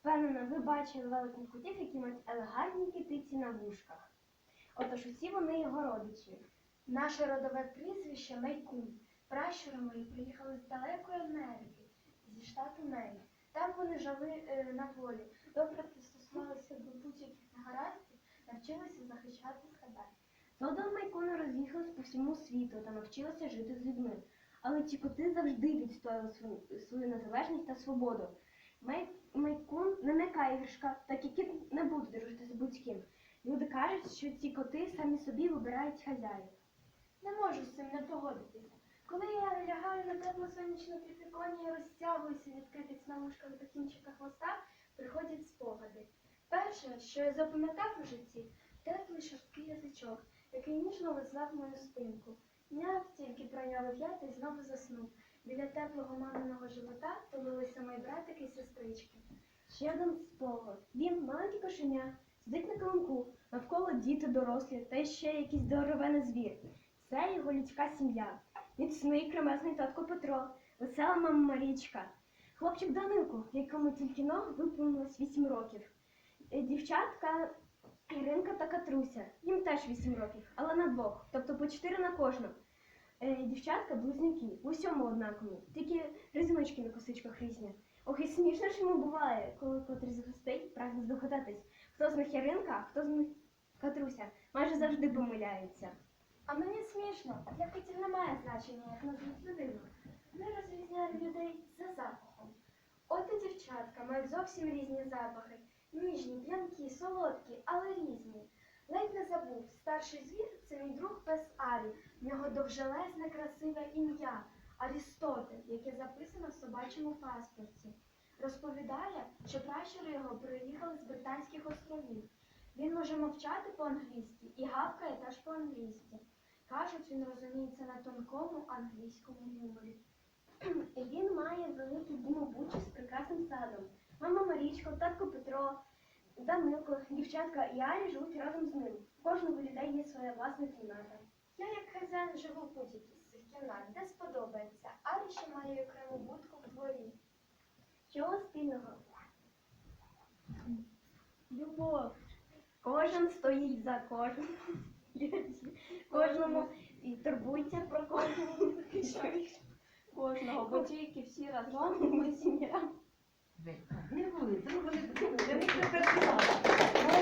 Впевнена, ви бачили великих котів, які мають елегантні китиці на вушках. Отож усі вони його родичі. Наше родове прізвище Мейкун. Пращури мої приїхали з далекої Америки, зі штату Мейн. Там вони жили е, на волі, добре пристосувалися до будь-яких негараздів, навчилися захищати себе. Згодом майкуни роз'їхались по всьому світу та навчилися жити з людьми. Але ці коти завжди відстояли свою, свою незалежність та свободу. Май, майкун не м'яка іграшка, так як кіт не буде дружити з будь-ким. Люди кажуть, що ці коти самі собі вибирають хазяїв. Не можу з цим не погодитися. Коли я лягаю на тепло сонячне підвіконня і розтягуюся від китиць на вушках до кінчика хвоста, приходять спогади. Перше, що я запам'ятав у житті, теплий шорсткий язичок, який ніжно лизав мою спинку. Няв тільки пройняли п'яти і знову заснув. Біля теплого маминого живота мої братики і сестрички. Ще один спогад. Він маленький кошеня, сидить на килимку, навколо діти дорослі та ще якийсь здоровений звір. Це його людська сім'я. Міцний кремезний татко Петро, весела мама Марічка, хлопчик Данилко, якому тільки но виповнилось 8 років. Е, Дівчатка Іринка та Катруся, їм теж 8 років, але на двох, тобто по 4 на кожну. Е, Дівчатка близнюки, усьому однакові, тільки резиночки на косичках різні. Ох, і смішно ж йому буває, коли котрий з гостей прагне здогадатись, хто з них Яринка, хто з них Катруся. Майже завжди помиляються. А мені смішно, для котів немає значення, як назвуть людину. Ми розрізняємо людей за запахом. От і дівчатка мають зовсім різні запахи. Ніжні, п'янкі, солодкі, але різні. Ледь не забув, старший звір це мій друг пес Арі. В нього довжелезне красиве ім'я Арістотель, яке записано в собачому паспорті. Розповідає, що пращури його приїхали з Британських островів. Він може мовчати по-англійськи і гавкає теж по-англійськи. Кажуть, він розуміється на тонкому англійському гуморі. Він має великий дім у Бучі з прекрасним садом. Мама Марічка, татко Петро, Данилко, дівчатка і Арі живуть разом з ним. У кожного людей є своя власна кімната. Я, як хазяїн, живу в будь-якій з цих кімнат, де сподобається. Арі ще має окрему будку в дворі. Чого спільного? Любов. Кожен стоїть за кожним. Кожному і турбується про кожного. Кожного, бо тільки всі разом ми сім'я.